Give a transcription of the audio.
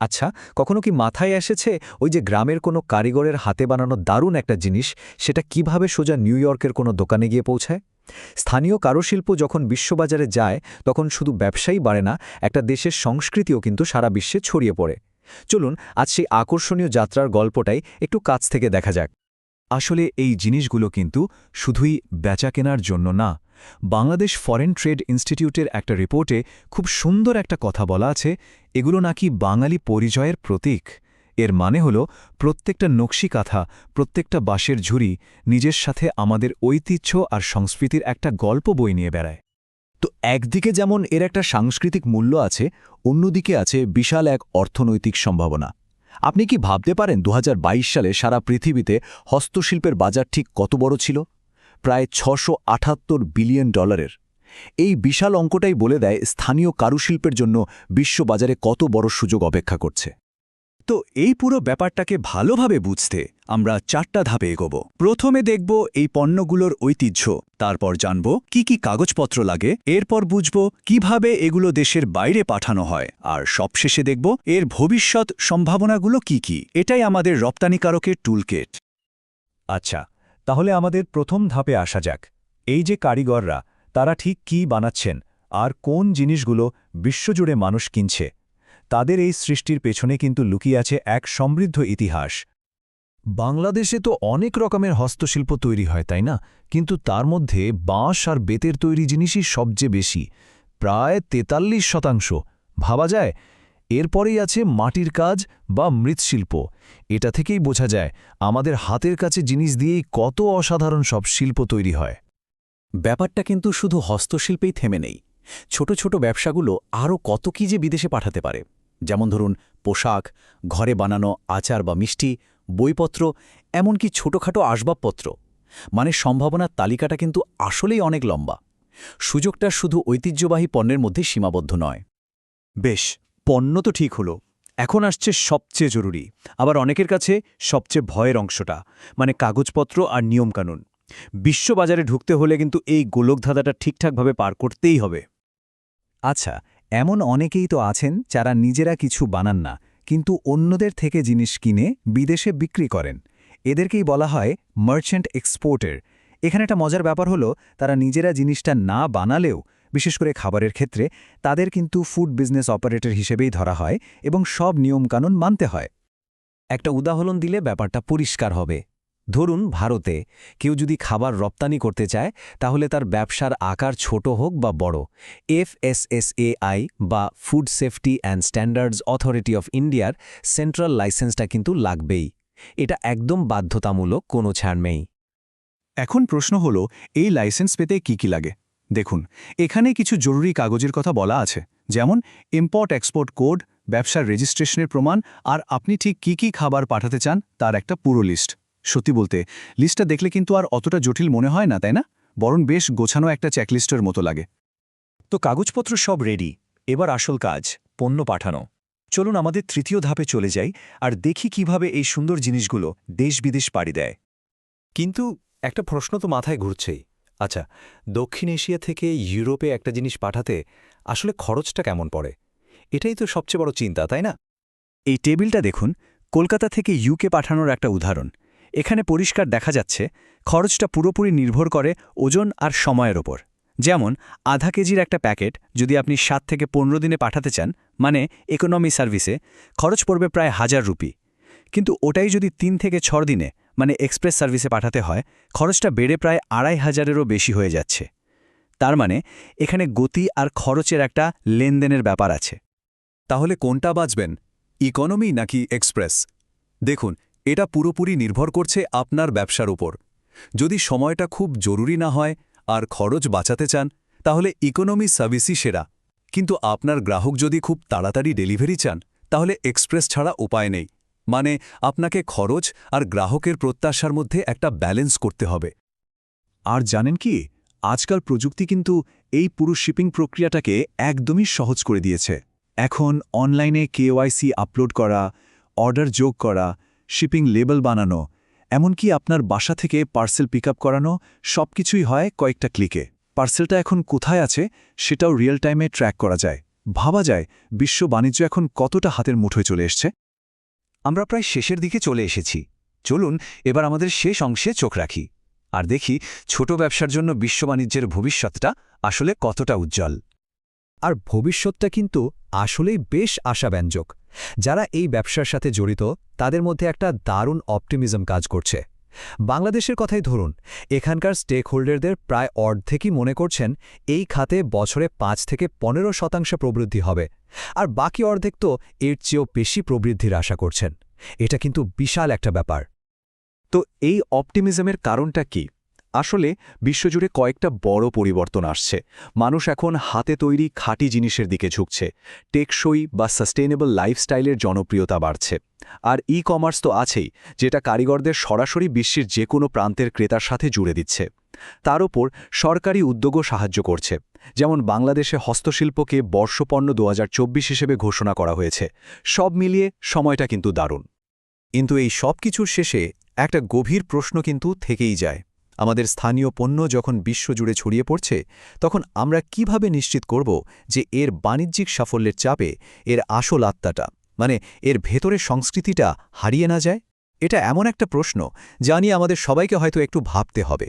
আচ্ছা কখনো কি মাথায় এসেছে ওই যে গ্রামের কোনো কারিগরের হাতে বানানো দারুণ একটা জিনিস, সেটা কীভাবে সোজা নিউ ইয়র্কের কোনো দোকানে গিয়ে পৌঁছায়? স্থানীয় কারুশিল্প যখন বিশ্ববাজারে যায়, তখন শুধু ব্যবসায়ী বাড়ে না, একটা দেশের সংস্কৃতিও কিন্তু সারা বিশ্বে ছড়িয়ে পড়ে। চলুন, আজ সেই আকর্ষণীয় যাত্রার গল্পটাই একটু কাছ থেকে দেখা যাক। আসলে এই জিনিসগুলো কিন্তু শুধুই বেচা কেনার জন্য না। বাংলাদেশ ফরেন ট্রেড ইনস্টিটিউটের একটা রিপোর্টে খুব সুন্দর একটা কথা বলা আছে, এগুলো নাকি বাঙালি পরিচয়ের প্রতীক। এর মানে হল, প্রত্যেকটা নকশি কাঁথা, প্রত্যেকটা বাঁশের ঝুড়ি নিজের সাথে আমাদের ঐতিহ্য আর সংস্কৃতির একটা গল্প বই নিয়ে বেড়ায়। তো একদিকে যেমন এর একটা সাংস্কৃতিক মূল্য আছে, অন্যদিকে আছে বিশাল এক অর্থনৈতিক সম্ভাবনা। আপনি কি ভাবতে পারেন দু হাজার বাইশ সালে সারা পৃথিবীতে হস্তশিল্পের বাজার ঠিক কত বড় ছিল? প্রায় ছশো বিলিয়ন ডলারের। এই বিশাল অঙ্কটাই বলে দেয় স্থানীয় কারুশিল্পের জন্য বিশ্ববাজারে কত বড় সুযোগ অপেক্ষা করছে। তো এই পুরো ব্যাপারটাকে ভালোভাবে বুঝতে আমরা চারটা ধাপে এগোব। প্রথমে দেখব এই পণ্যগুলোর ঐতিহ্য, তারপর জানব কি কি কাগজপত্র লাগে, এরপর বুঝব কীভাবে এগুলো দেশের বাইরে পাঠানো হয়, আর সবশেষে দেখব এর ভবিষ্যৎ সম্ভাবনাগুলো কি কি। এটাই আমাদের রপ্তানিকারকের টুলকেট আচ্ছা তাহলে আমাদের প্রথম ধাপে আসা যাক। এই যে কারিগররা, তারা ঠিক কি বানাচ্ছেন, আর কোন জিনিসগুলো বিশ্বজুড়ে মানুষ কিনছে তাদের এই সৃষ্টির পেছনে কিন্তু লুকিয়ে আছে এক সমৃদ্ধ ইতিহাস। বাংলাদেশে তো অনেক রকমের হস্তশিল্প তৈরি হয়, তাই না? কিন্তু তার মধ্যে বাঁশ আর বেতের তৈরি জিনিসই সবচেয়ে বেশি। প্রায় তেতাল্লিশ শতাংশ। ভাবা যায়? এরপরেই আছে মাটির কাজ বা মৃৎশিল্প। এটা থেকেই বোঝা যায় আমাদের হাতের কাছে জিনিস দিয়েই কত অসাধারণ সব শিল্প তৈরি হয়। ব্যাপারটা কিন্তু শুধু হস্তশিল্পেই থেমে নেই। ছোট ছোট ব্যবসাগুলো আরও কত কি যে বিদেশে পাঠাতে পারে। যেমন ধরুন পোশাক, ঘরে বানানো আচার বা মিষ্টি, বইপত্র, এমনকি ছোটখাটো আসবাবপত্র। মানে সম্ভাবনার তালিকাটা কিন্তু আসলেই অনেক লম্বা। সুযোগটা শুধু ঐতিহ্যবাহী পণ্যের মধ্যে সীমাবদ্ধ নয়। বেশ, পণ্য তো ঠিক হলো। এখন আসছে সবচেয়ে জরুরি, আবার অনেকের কাছে সবচেয়ে ভয়ের অংশটা মানে কাগজপত্র আর নিয়মকানুন। বিশ্ববাজারে ঢুকতে হলে কিন্তু এই গোলকধাঁধাটা ঠিকঠাকভাবে পার করতেই হবে। আচ্ছা এমন অনেকেই তো আছেন যারা নিজেরা কিছু বানান না, কিন্তু অন্যদের থেকে জিনিস কিনে বিদেশে বিক্রি করেন। এদেরকেই বলা হয় মার্চেন্ট এক্সপোর্টের এখানে একটা মজার ব্যাপার হলো, তারা নিজেরা জিনিসটা না বানালেও, বিশেষ করে খাবারের ক্ষেত্রে, তাদের কিন্তু ফুড বিজনেস অপারেটর হিসেবেই ধরা হয় এবং সব নিয়মকানুন মানতে হয়। একটা উদাহরণ দিলে ব্যাপারটা পরিষ্কার হবে। ধরুন ভারতে কেউ যদি খাবার রপ্তানি করতে চায়, তাহলে তার ব্যবসার আকার ছোট হোক বা বড়। এফএসএসএআই বা food safety and standards authority of ইন্ডিয়ার সেন্ট্রাল লাইসেন্সটা কিন্তু লাগবেই। এটা একদম বাধ্যতামূলক, কোনো ছাড় নেই। এখন প্রশ্ন হল, এই লাইসেন্স পেতে কি কি লাগে? দেখুন, এখানে কিছু জরুরি কাগজের কথা বলা আছে, যেমন ইম্পোর্ট এক্সপোর্ট কোড ব্যবসার রেজিস্ট্রেশনের প্রমাণ, আর আপনি ঠিক কি কি খাবার পাঠাতে চান, তার একটা পুরো লিস্ট সত্যি বলতে লিস্টটা দেখলে কিন্তু আর অতটা জটিল মনে হয় না, তাই না? বরং বেশ গোছানো একটা চেকলিস্টের মতো লাগে। তো কাগজপত্র সব রেডি এবার আসল কাজ, পণ্য পাঠানো। চলুন আমাদের তৃতীয় ধাপে চলে যাই আর দেখি কীভাবে এই সুন্দর জিনিসগুলো দেশ বিদেশ পাড়ি দেয়। কিন্তু একটা প্রশ্ন তো মাথায় ঘুরছেই। আচ্ছা দক্ষিণ এশিয়া থেকে ইউরোপে একটা জিনিস পাঠাতে আসলে খরচটা কেমন পড়ে? এটাই তো সবচেয়ে বড় চিন্তা, তাই না? এই টেবিলটা দেখুন, কলকাতা থেকে ইউকে পাঠানোর একটা উদাহরণ। এখানে পরিষ্কার দেখা যাচ্ছে, খরচটা পুরোপুরি নির্ভর করে ওজন আর সময়ের ওপর। যেমন, আধা কেজির একটা প্যাকেট যদি আপনি সাত থেকে পনেরো দিনে পাঠাতে চান মানে ইকোনমি সার্ভিসে খরচ পড়বে প্রায় হাজার রুপি। কিন্তু ওটাই যদি তিন থেকে ছ দিনে মানে এক্সপ্রেস সার্ভিসে পাঠাতে হয়, খরচটা বেড়ে প্রায় আড়াই হাজারেরও বেশি হয়ে যাচ্ছে। তার মানে এখানে গতি আর খরচের একটা লেনদেনের ব্যাপার আছে। তাহলে কোনটা বাঁচবেন ইকোনমি নাকি এক্সপ্রেস দেখুন এটা পুরোপুরি নির্ভর করছে আপনার ব্যবসার উপর। যদি সময়টা খুব জরুরি না হয় আর খরচ বাঁচাতে চান, তাহলে ইকোনমি সার্ভিসই সেরা। কিন্তু আপনার গ্রাহক যদি খুব তাড়াতাড়ি ডেলিভারি চান, তাহলে এক্সপ্রেস ছাড়া উপায় নেই। মানে আপনাকে খরচ আর গ্রাহকের প্রত্যাশার মধ্যে একটা ব্যালেন্স করতে হবে। আর জানেন কি, আজকাল প্রযুক্তি কিন্তু এই পুরো শিপিং প্রক্রিয়াটাকে একদমই সহজ করে দিয়েছে। এখন অনলাইনে কেওয়াইসি আপলোড করা, অর্ডার যোগ করা শিপিং লেবেল বানানো, এমনকি আপনার বাসা থেকে পার্সেল পিক করানো, সবকিছুই হয় কয়েকটা ক্লিকে। পার্সেলটা এখন কোথায় আছে সেটাও রিয়েল টাইমে ট্র্যাক করা যায়। ভাবা যায় বিশ্ব বাণিজ্য এখন কতটা হাতের মুঠোয় চলে এসছে। আমরা প্রায় শেষের দিকে চলে এসেছি। চলুন এবার আমাদের শেষ অংশে চোখ রাখি। আর দেখি ছোট ব্যবসার জন্য বিশ্ব বাণিজ্যের ভবিষ্যৎটা আসলে কতটা উজ্জ্বল। আর ভবিষ্যৎটা কিন্তু আসলেই বেশ আশাব্যঞ্জক। যারা এই ব্যবসার সাথে জড়িত, তাদের মধ্যে একটা দারুণ অপটিমিজম কাজ করছে। বাংলাদেশের কথাই ধরুন, এখানকার স্টেক হোল্ডারদের প্রায় অর্ধেকই মনে করছেন এই খাতে বছরে পাঁচ থেকে পনেরো শতাংশ প্রবৃদ্ধি হবে, আর বাকি অর্ধেক তো এর চেয়েও বেশি প্রবৃদ্ধির আশা করছেন। এটা কিন্তু বিশাল একটা ব্যাপার। তো এই অপটিমিজমের কারণটা কি? আসলে বিশ্বজুড়ে কয়েকটা বড় পরিবর্তন আসছে। মানুষ এখন হাতে তৈরি খাঁটি জিনিসের দিকে ঝুঁকছে। টেকসই বা সাস্টেনেবল লাইফস্টাইলের জনপ্রিয়তা বাড়ছে। আর ই কমার্স তো আছেই, যেটা কারিগরদের সরাসরি বিশ্বের যে কোনো প্রান্তের ক্রেতার সাথে জুড়ে দিচ্ছে। তার ওপর সরকারি উদ্যোগও সাহায্য করছে। যেমন বাংলাদেশে হস্তশিল্পকে বর্ষপণ্য দু হাজার চব্বিশ হিসেবে ঘোষণা করা হয়েছে। সব মিলিয়ে সময়টা কিন্তু দারুণ। কিন্তু এই সব কিছুর শেষে একটা গভীর প্রশ্ন কিন্তু থেকেই যায়। আমাদের স্থানীয় পণ্য যখন বিশ্বজুড়ে ছড়িয়ে পড়ছে, তখন আমরা কীভাবে নিশ্চিত করব যে এর বাণিজ্যিক সাফল্যের চাপে এর আসল আত্মাটা মানে এর ভেতরের সংস্কৃতিটা হারিয়ে না যায়? এটা এমন একটা প্রশ্ন যা নিয়ে আমাদের সবাইকে হয়তো একটু ভাবতে হবে।